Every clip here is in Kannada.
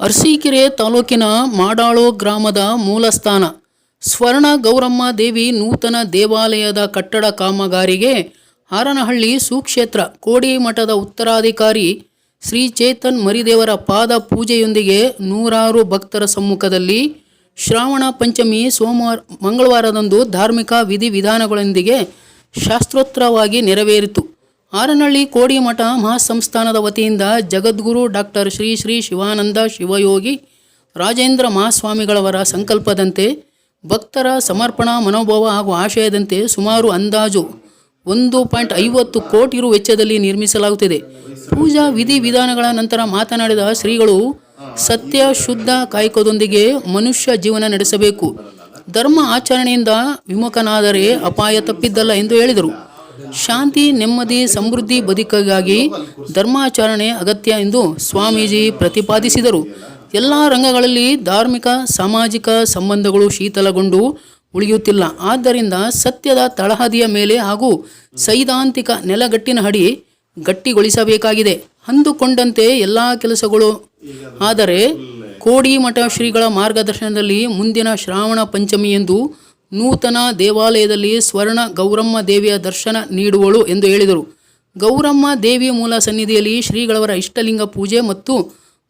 ಅರಸೀಕೆರೆ ತಾಲೂಕಿನ ಮಾಡಾಳು ಗ್ರಾಮದ ಮೂಲಸ್ಥಾನ. ಸ್ವರ್ಣ ಗೌರಮ್ಮ ದೇವಿ ನೂತನ ದೇವಾಲಯದ ಕಟ್ಟಡ ಕಾಮಗಾರಿಗೆ ಹಾರನಹಳ್ಳಿ ಸುಕ್ಷೇತ್ರ ಕೋಡಿಮಠದ ಉತ್ತರಾಧಿಕಾರಿ ಶ್ರೀ ಚೇತನ್ ಮರಿದೇವರ ಪಾದ ಪೂಜೆಯೊಂದಿಗೆ ನೂರಾರು ಭಕ್ತರ ಸಮ್ಮುಖದಲ್ಲಿ ಶ್ರಾವಣ ಪಂಚಮಿ ಸೋಮವಾರ, ಮಂಗಳವಾರದಂದು ಧಾರ್ಮಿಕ ವಿಧಿವಿಧಾನಗಳೊಂದಿಗೆ ಶಾಸ್ತ್ರೋತ್ತರವಾಗಿ ನೆರವೇರಿತು. ಆರನಹಳ್ಳಿ ಕೋಡಿಮಠ ಮಹಾಸಂಸ್ಥಾನದ ವತಿಯಿಂದ ಜಗದ್ಗುರು ಡಾಕ್ಟರ್ ಶ್ರೀ ಶ್ರೀ ಶಿವಾನಂದ ಶಿವಯೋಗಿ ರಾಜೇಂದ್ರ ಮಹಾಸ್ವಾಮಿಗಳವರ ಸಂಕಲ್ಪದಂತೆ ಭಕ್ತರ ಸಮರ್ಪಣಾ ಮನೋಭಾವ ಹಾಗೂ ಆಶಯದಂತೆ ಸುಮಾರು ಅಂದಾಜು ಒಂದು ಪಾಯಿಂಟ್ ಐವತ್ತು ಕೋಟಿ ರು ವೆಚ್ಚದಲ್ಲಿ ನಿರ್ಮಿಸಲಾಗುತ್ತಿದೆ. ಪೂಜಾ ವಿಧಿ ವಿಧಾನಗಳ ನಂತರ ಮಾತನಾಡಿದ ಶ್ರೀಗಳು, ಸತ್ಯ ಶುದ್ಧ ಕಾಯಕದೊಂದಿಗೆ ಮನುಷ್ಯ ಜೀವನ ನಡೆಸಬೇಕು. ಧರ್ಮ ಆಚರಣೆಯಿಂದ ವಿಮುಖನಾದರೆ ಅಪಾಯ ತಪ್ಪಿದ್ದಲ್ಲ ಎಂದು ಹೇಳಿದರು. ಶಾಂತಿ, ನೆಮ್ಮದಿ, ಸಮೃದ್ಧಿ ಬದುಕಿಗಾಗಿ ಧರ್ಮಾಚರಣೆ ಅಗತ್ಯ ಎಂದು ಸ್ವಾಮೀಜಿ ಪ್ರತಿಪಾದಿಸಿದರು. ಎಲ್ಲ ರಂಗಗಳಲ್ಲಿ ಧಾರ್ಮಿಕ, ಸಾಮಾಜಿಕ ಸಂಬಂಧಗಳು ಶೀತಲಗೊಂಡು ಉಳಿಯುತ್ತಿಲ್ಲ. ಆದ್ದರಿಂದ ಸತ್ಯದ ತಳಹದಿಯ ಮೇಲೆ ಹಾಗೂ ಸೈದ್ಧಾಂತಿಕ ನೆಲಗಟ್ಟಿನ ಅಡಿ ಗಟ್ಟಿಗೊಳಿಸಬೇಕಾಗಿದೆ. ಅಂದುಕೊಂಡಂತೆ ಎಲ್ಲ ಕೆಲಸಗಳು ಆದರೆ ಕೋಡಿಮಠ ಶ್ರೀಗಳ ಮಾರ್ಗದರ್ಶನದಲ್ಲಿ ಮುಂದಿನ ಶ್ರಾವಣ ಪಂಚಮಿಯಂದು ನೂತನ ದೇವಾಲಯದಲ್ಲಿ ಸ್ವರ್ಣ ಗೌರಮ್ಮ ದೇವಿಯ ದರ್ಶನ ನೀಡುವಳು ಎಂದು ಹೇಳಿದರು ಗೌರಮ್ಮ ದೇವಿ ಮೂಲ ಸನ್ನಿಧಿಯಲ್ಲಿ ಶ್ರೀಗಳವರ ಇಷ್ಟಲಿಂಗ ಪೂಜೆ ಮತ್ತು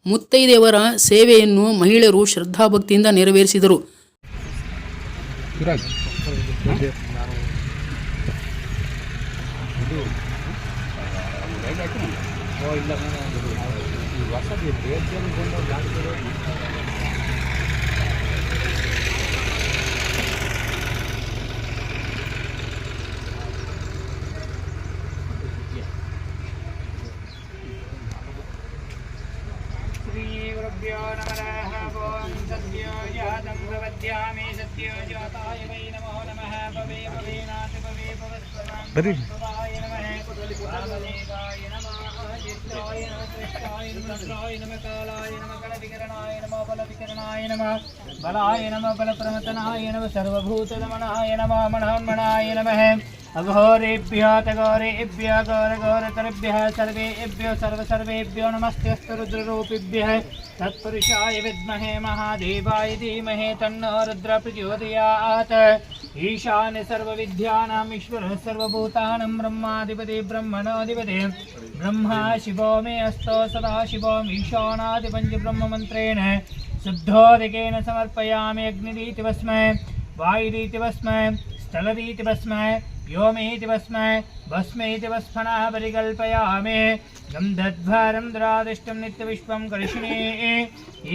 ಮುತ್ತೈದೆಯವರ ಸೇವೆಯನ್ನು ಮಹಿಳೆಯರು ಶ್ರದ್ಧಾಭಕ್ತಿಯಿಂದ ನೆರವೇರಿಸಿದರು श्रीगुरुभ्यो नमः ॐ सद्यो जातं प्रपद्यामि सद्यो जाताय वै नमो नमः भवे भवेनाथ भवे भवस्वराय नमः नमः नमः नमः नमः नमः नमः बलविकरणाय नमः बलाय नमः नमः सर्वभूतदमनाय नमः नमः। अघोरेभ्यः तघोरेभ्यः घोरघोरतरेभ्यः सर्वेभ्यो सर्वसर्वेभ्यो नमस्तेऽस्तु रुद्ररूपिभ्यः तत्पुरुषाय विद्महे महादेवाय धीमहे तन्नो रुद्र प्रचोदयात् ईशान्य सर्वविद्यानाम् ईश्वरः सर्वभूतानां, ब्रह्माधिपति ब्रह्मणोऽधिपति ब्रह्मा शिवो मे अस्तो, सदा शिवम् ईशानादिपञ्चब्रह्ममन्त्रेण शुद्धोदिकेन समर्पयामि अग्निरीति वस्मै स्थलरीति वस्मै व्योमेति वस्मै भस्मेति वस्मनः परिकल्पयामि। गन्धद्वारं दुरादिष्टं नित्यविश्वं कर्षिणे।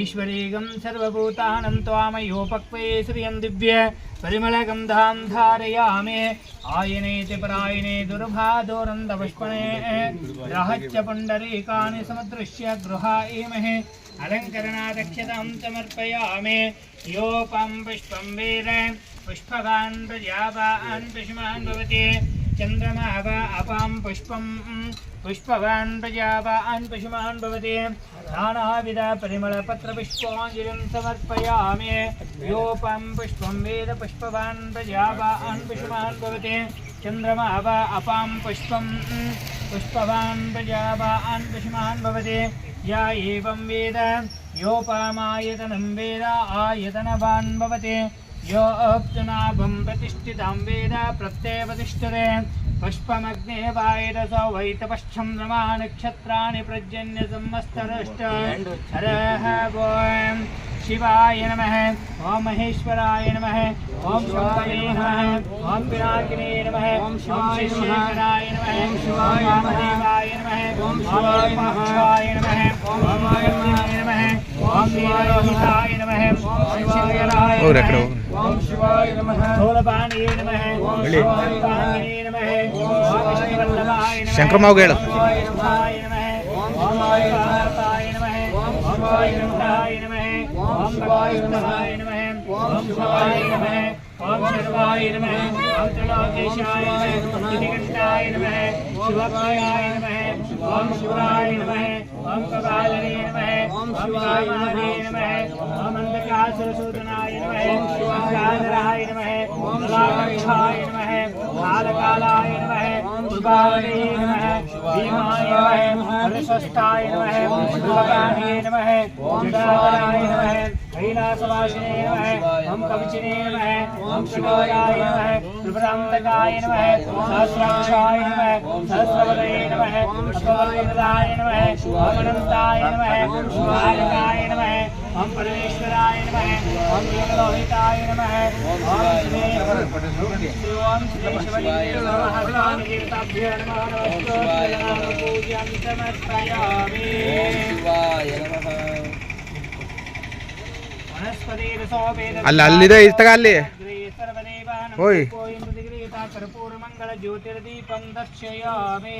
ईश्वरीगं सर्वभूतानं त्वामयोपक्वे श्रियं दिव्य परिमलगन्धां धारयामि। आयनेति परायणे दुर्भादोरन्दपुष्पणे रहच्च पुण्डरीकानि समुद्दृश्य गृहामहे अलङ्करणादक्षतां समर्पयामि। योपं पुष्पं वेद पुष्पवान् प्रजावान् पुष्मान् भवति चन्द्रमा वा अपां पुष्पं पुष्पवान् प्रजावान् पुष्मान् भवति नानाविध परिमलपत्रपुष्पाञ्जलिं समर्पयामि योपं पुष्पं वेद पुष्पवान् प्रजावान् पुष्मान् भवति चन्द्रमा वा अपां पुष्पं पुष्पवान् प्रजावान् पुष्मान् भवति या एवं वेद योपामायतनं वेद आयतनवान् भवति यो अप्तुनाभं प्रतिष्ठितां वेद प्रत्ययप्रतिष्ठते पुष्पमग्ने वायरसौ वैतपश्चं रमा नक्षत्राणि प्रजन्य संवस्तरष्ट हरः शिवाय नमः ओम महेश्वराय नमः ओम शिवाय नमः ओम पिनाकिने नमः ओम शिवाय शेखराय नमः ओम शिवाय महादेवाय नमः ओम शिवाय महादेवाय नमः ओम शिवाय नमः ओम शिवाय नमः ओम शिवाय नमः और रखो ओम शिवाय नमः धोलपाणे नमः ओम शिवाय पाणे नमः ओम शिवाय नमः शंकर माव गेलो ओम शिवाय नमः ओम शिवाय नमः ओम शिवाय नमः ॐ शिवाय नमः। ॐ शिवाय नमः। ॐ शिवाय नमः। ॐ त्रिलोकेशाय नमः। निधिकण्ठाय नमः। शिवप्रियाय नमः। ॐ शिवाय नमः। ॐ कपालने नमः। ॐ शिवाय नमः। ॐ अन्धकासुरसूदनाय नमः। ॐ शिवाय नमः। ॐ लाक्षाय नमः। कालकालाय नमः। शिवाय नमः। भीमाय नमः। हरिस्वस्थाय नमः। शिवगामिये नमः। जटाधराय नमः। कैलासवासिने नमः। ॐ कवचिने नमः। ॐ शिवाय नमः। त्रिपुरान्तकाय नमः। सहस्राक्षाय नमः। सहस्रवदये नमः। अथोर्वदाय नमः। अमनन्ताय नमः। शिवालकाय नमः। ॐ परमेश्वराय नमः ॐ नीललोहिताय नमः ॐ श्री ॐ श्री शिवलिङ्गाय नमः हरिनामकीर्ताभ्यो नमः नमस्ते पूज्यं समर्पयामि ವನಸ್ಪತಿರಸೋಪೇದ ಅಲ್ಲಿ ಅಲ್ಲಿದೆ ಇರ್ತಗ ಅಲ್ಲಿ ಓಯ್. ಕರ್ಪೂರಮಂಗಳ ಜ್ಯೋತಿರ್ದೀಪಂ ದರ್ಶಯಾಮಿ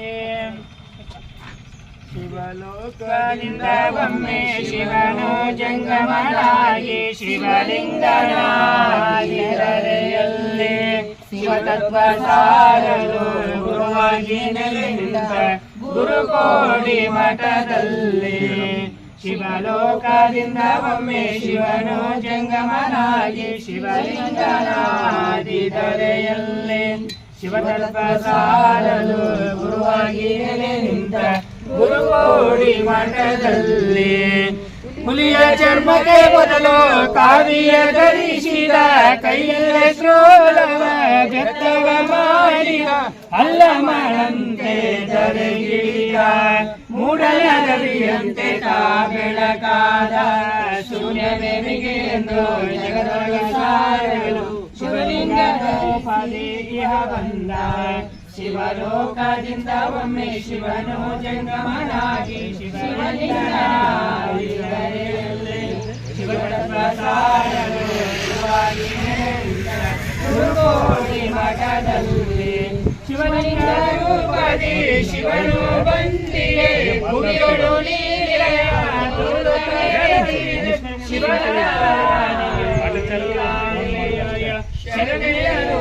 ಶಿವಲೋಕದಿಂದ ಒಮ್ಮೆ ಶಿವನು ಜಂಗಮನಾಗಿ ಶಿವಲಿಂಗನಾಗಿರಲೆಯಲ್ಲಿ ಶಿವತತ್ವ ಸಾರಲು ಗುರುವಾಗಿ ನೆಲೆಯಿಂದ ಗುರುಕೋಡಿ ಮಠದಲ್ಲಿ ಶಿವಲೋಕದಿಂದ ಒಮ್ಮೆ ಶಿವನು ಜಂಗಮನಾಗಿ ಶಿವಲಿಂಗನಾದಿದರೆಯಲ್ಲಿ ಶಿವತತ್ವ ಸಾರಲು ಗುರುವಾಗಿ ನೆಲೆ ನಿಂತ ಗುರುಕೋಡಿ ಮಠದಲ್ಲಿ ಹುಲಿಯ ಚರ್ಮಕ್ಕೆ ಬದಲು ಕಾವಿಯ ಧರಿಸಿದ ಕೈಯಲ್ಲೇ ಸೋಲವ ಬೆತ್ತವ ಮಾಡಿದ ಅಲ್ಲ ಮಾಡಂತೆ ಧರೆಗಿಳಿಯ ಮೂಡಲ ರವಿಯಂತೆ ತಾ ಬೆಳಕಾದ ಶೂನ್ಯ ಬೇವಿಗೆ ಎಂದು ಜಗದೊಳಗ ಸಾರಲು ಶಿವಲಿಂಗದ ಬಂದ. ಶಿವಲೋಕದಿಂದ ಒಮ್ಮೆ ಶಿವನು ಜಂಗಮನಾಗಿ ಶಿವಲಿಂಗನಾಗಿರಲಿ ಶಿವನ ಗುರುವಾಗಿ ನೆಲೆನಿಂತ ಮಠದಲ್ಲಿ. ಶಿವಲಿಂಗ ರೂಪದಿ ಶಿವನು ಬಂದಿದೆ ಭೂಮಿಯೊಳು ಶಿವನ ಶರಣೆಯರು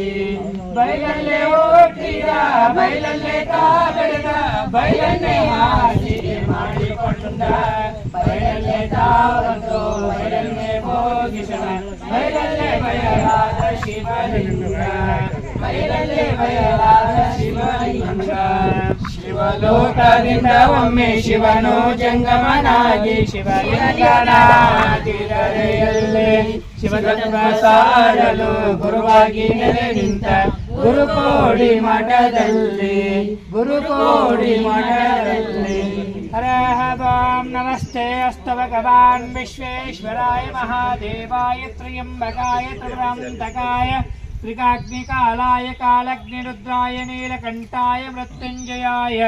ಬಯಲಲ್ಲೇ ಓಟಿದ ಬಯಲಲ್ಲೇ ಕಾಗಡದ ಬಯಲನ್ನೇ ಹಾಸಿಗೆ ಮಾಡಿಕೊಂಡ ಬಯಲಲ್ಲೇ ತಾವಂತು ಬಯಲನ್ನೇ ಭೋಗಿಸದ ಬಯಲಲ್ಲೇ ಬಯಲಾದ ಶಿವಲಿಂಗ ಬಯಲಲ್ಲೇ ಬಯಲಾದ ಶಿವಲಿಂಗ ಶಿವಲೋಕದಿಂದ ಒಮ್ಮೆ ಶಿವನು ಜಂಗಮನಾಗಿ ಶಿವಲಿಂಗನಾಗಿರಲೆಯಲ್ಲೇ ಶಿವತತ್ವ ಸಾರಲು ಗುರುವಾಗಿ ನೆಲೆ ನಿಂತ ಗುರುಕೋಡಿ ಮಠದಲ್ಲಿ ಗುರುಕೋಡಿ ಮಠದಲ್ಲಿ ಹರಹ ಓಂ ನಮಸ್ತೆ ಅಸ್ತು ಭಗವಾನ್ ವಿಶ್ವೇಶ್ವರಾಯ ಮಹಾದೇವಾಯ ತ್ರ್ಯಂಬಕಾಯ ತ್ರಿವ್ರಾಂತಕಾಯ त्रिकाग्निकालाय कालग्निरुद्राय नीलकण्ठाय मृत्युञ्जयाय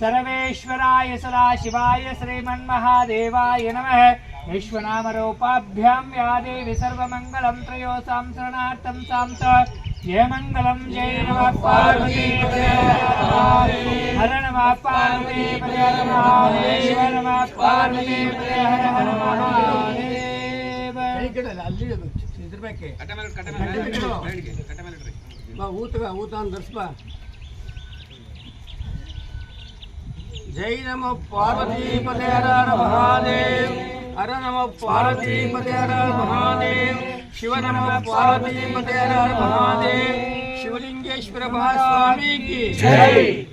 सर्वेश्वराय सदाशिवाय श्रीमन्महादेवाय नमः विश्वनामरूपाभ्यां या देवी सर्वमङ्गलं त्रयोसां शरणार्थं सां च जय मङ्गलं जय नमः पार्वती हर नमः पार्वती हर महादेव नमः पार्वती हर हर महादेव ಊತಗ ಊತ ಧರಿಸ್ಬ ಜೈ ನಮ ಪಾರ್ವತಿ ಪದೇ ಹರ ಹರ ಮಹಾದೇವ್ ಹರ ನಮ ಪಾರ್ವತಿ ಪದೇ ಹರ ಹರ ಮಹಾದೇವ್ शिव नम पार्वती पते महादेव शिवलिंगेश्वर महास्वामी की जय।